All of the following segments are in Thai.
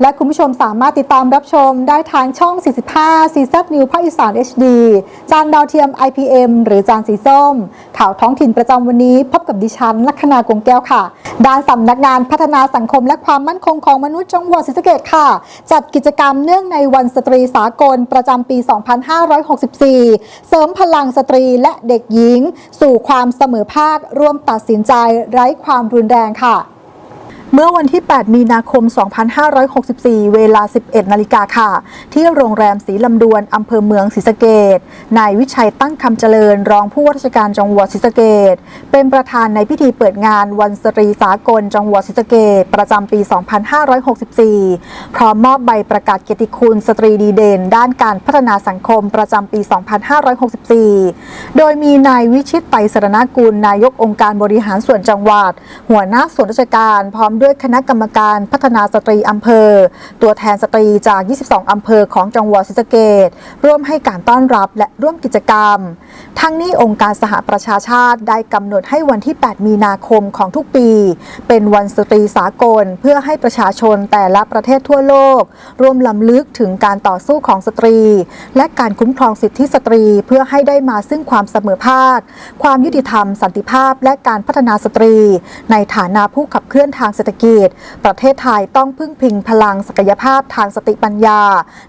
และคุณผู้ชมสามารถติดตามรับชมได้ทางช่อง 45 c z New ภาคอีสาน HD จานดาวเทียม IPM หรือจานสีส้ม ข่าวท้องถิ่นประจำวันนี้ พบกับดิฉัน ลัคนากงแก้วค่ะ ด้านสำนักงานพัฒนาสังคมและความมั่นคงของมนุษย์จังหวัดศรีสะเกดค่ะ จัดกิจกรรมเนื่องในวันสตรีสากลประจำปี 2564 เสริมพลังสตรีและเด็กหญิง สู่ความเสมอภาคร่วมตัดสินใจไร้ความรุนแรงค่ะ เมื่อวันที่ 8 มีนาคม 2564 เวลา 11 นาฬิกาค่ะ ที่โรงแรมศรีลำดวนอำเภอเมืองศรีสะเกดนายวิชัยตั้งคำเจริญ รองผู้ว่าราชการจังหวัดศรีสะเกดเป็นประธานในพิธีเปิดงานวันสตรีสากลจังหวัดศรีสะเกดประจำปี 2564 พร้อมมอบใบประกาศเกียรติคุณสตรีดีเด่น ด้านการพัฒนาสังคมประจำปี 2564 โดยมีนายวิชิตไตรสรณกุลนายกองค์การบริหารส่วนจังหวัด หัวหน้าส่วนราชการพร้อมด้วยคณะกรรมการพัฒนาสตรีอำเภอ ตัวแทนสตรีจาก 22 อำเภอของจังหวัดศรีสะเกดร่วมให้การต้อนรับและร่วมกิจกรรม ทั้งนี้องค์การสหประชาชาติได้กำหนดให้วันที่ 8 มีนาคมของทุกปี เป็นวันสตรีสากล เพื่อให้ประชาชนแต่ละประเทศทั่วโลก ร่วมลำลึกถึงการต่อสู้ของสตรี และการคุ้มครองสิทธิสตรีเพื่อให้ได้มาซึ่งความเสมอภาค ความยุติธรรม สันติภาพ และการพัฒนาสตรี ในฐานะผู้ขับเคลื่อนทางเศรษฐกิจ ประเทศไทยต้องพึ่งพิงพลังศักยภาพทางสติปัญญา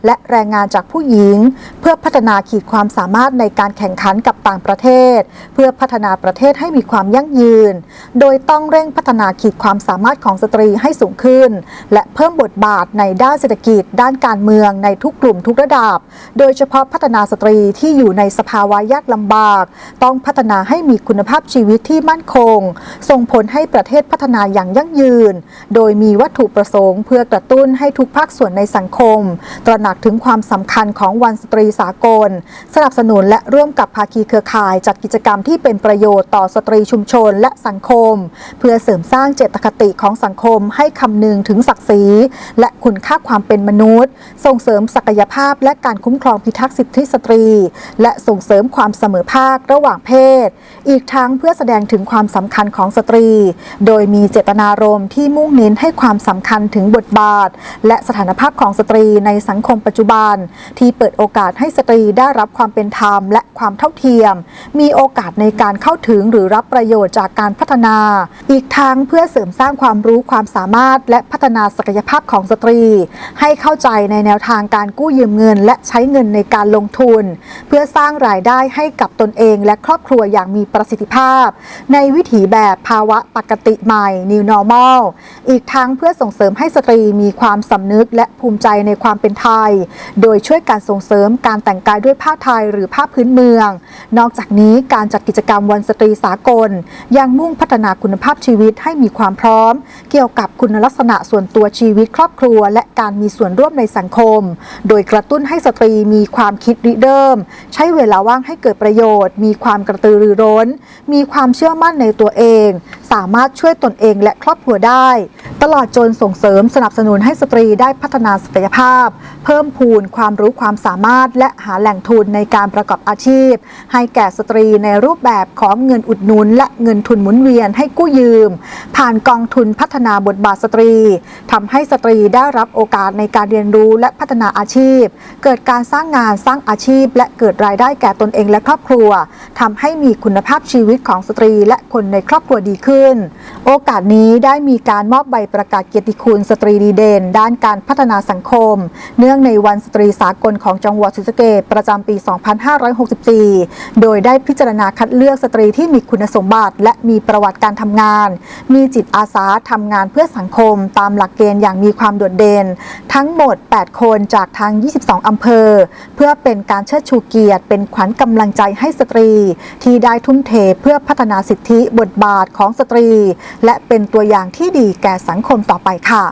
และแรงงานจากผู้หญิง เพื่อพัฒนาขีดความสามารถในการแข่งขันกับต่างประเทศ เพื่อพัฒนาประเทศให้มีความยั่งยืน โดยต้องเร่งพัฒนาขีดความสามารถของสตรีให้สูงขึ้น และเพิ่มบทบาทในด้านเศรษฐกิจ ด้านการเมืองในทุกกลุ่มทุกระดับ โดยเฉพาะพัฒนาสตรีที่อยู่ในสภาวะยากลำบาก ต้องพัฒนาให้มีคุณภาพชีวิตที่มั่นคง ส่งผลให้ประเทศพัฒนาอย่างยั่งยืนน โดยมีวัตถุประสงค์เพื่อกระตุ้นให้ทุกภาคส่วนในสังคม ตระหนักถึงความสำคัญของวันสตรีสากล สนับสนุนและร่วมกับภาคีเครือข่าย จัดกิจกรรมที่เป็นประโยชน์ต่อสตรีชุมชนและสังคม เพื่อเสริมสร้างเจตคติของสังคมให้คำนึงถึงศักดิ์ศรีและคุณค่าความเป็นมนุษย์ ส่งเสริมศักยภาพและการคุ้มครองพิทักษ์สิทธิสตรี และส่งเสริมความเสมอภาคระหว่างเพศ อีกทั้งเพื่อแสดงถึงความสำคัญของสตรี โดยมีเจตนารมณ์ที่มุ่งเน้นให้ความสำคัญถึงบทบาท และสถานภาพของสตรีในสังคมปัจจุบัน ที่เปิดโอกาสให้สตรีได้รับความเป็นธรรม และความเท่าเทียม มีโอกาสในการเข้าถึงหรือรับประโยชน์จากการพัฒนา อีกทั้งเพื่อเสริมสร้างความรู้ความสามารถ และพัฒนาศักยภาพของสตรี ให้เข้าใจในแนวทางการกู้ยืมเงิน และใช้เงินในการลงทุน เพื่อสร้างรายได้ให้กับตนเองและครอบครัวอย่างมีประสิทธิภาพ ในวิถีแบบภาวะปกติใหม่ New Normal อีกทั้งเพื่อส่งเสริมให้สตรีมีความสำนึกและภูมิใจในความเป็นไทย โดยช่วยการส่งเสริมการแต่งกายด้วยผ้าไทยหรือผ้าพื้นเมือง นอกจากนี้การจัดกิจกรรมวันสตรีสากล ยังมุ่งพัฒนาคุณภาพชีวิตให้มีความพร้อม เกี่ยวกับคุณลักษณะส่วนตัวชีวิตครอบครัว และการมีส่วนร่วมในสังคม โดยกระตุ้นให้สตรีมีความคิดริเริ่ม ใช้เวลาว่างให้เกิดประโยชน์ มีความกระตือรือร้น มีความเชื่อมั่นในตัวเอง สามารถช่วยตนเองและครอบครัวได้ได้ ตลอดจนส่งเสริมสนับสนุนให้สตรีได้พัฒนาศักยภาพ เพิ่มพูนความรู้ความสามารถ และหาแหล่งทุนในการประกอบอาชีพ ให้แก่สตรีในรูปแบบของเงินอุดหนุน และเงินทุนหมุนเวียนให้กู้ยืม ผ่านกองทุนพัฒนาบทบาทสตรีทำให้สตรีได้รับโอกาสในการเรียนรู้และพัฒนาอาชีพ เกิดการสร้างงานสร้างอาชีพ และเกิดรายได้แก่ตนเองและครอบครัวทำให้มีคุณภาพชีวิตของสตรี และคนในครอบครัวดีขึ้น โอกาสนี้ได้มีการมอบใบประกาศเกียรติคุณสตรีดีเด่นด้านการพัฒนาสังคม เนื่องในวันสตรีสากลของจังหวัดศรีสะเกษประจำปี 2564 โดยได้พิจารณาคัดเลือกสตรีที่มีคุณสมบัติ และมีประวัติการทำงาน มีจิตอาสาทำงานเพื่อสังคม ตามหลักเกณฑ์อย่างมีความโดดเด่น ทั้งหมด 8 คนจากทาง 22 อำเภอ เพื่อเป็นการเชิดชูเกียรติ เป็นขวัญกำลังใจให้สตรี ที่ได้ทุ่มเทเพื่อพัฒนาสิทธิบทบาทของสตรี และเป็นตัวอย่างที่ดีแก่สังสังคมต่อไปค่ะ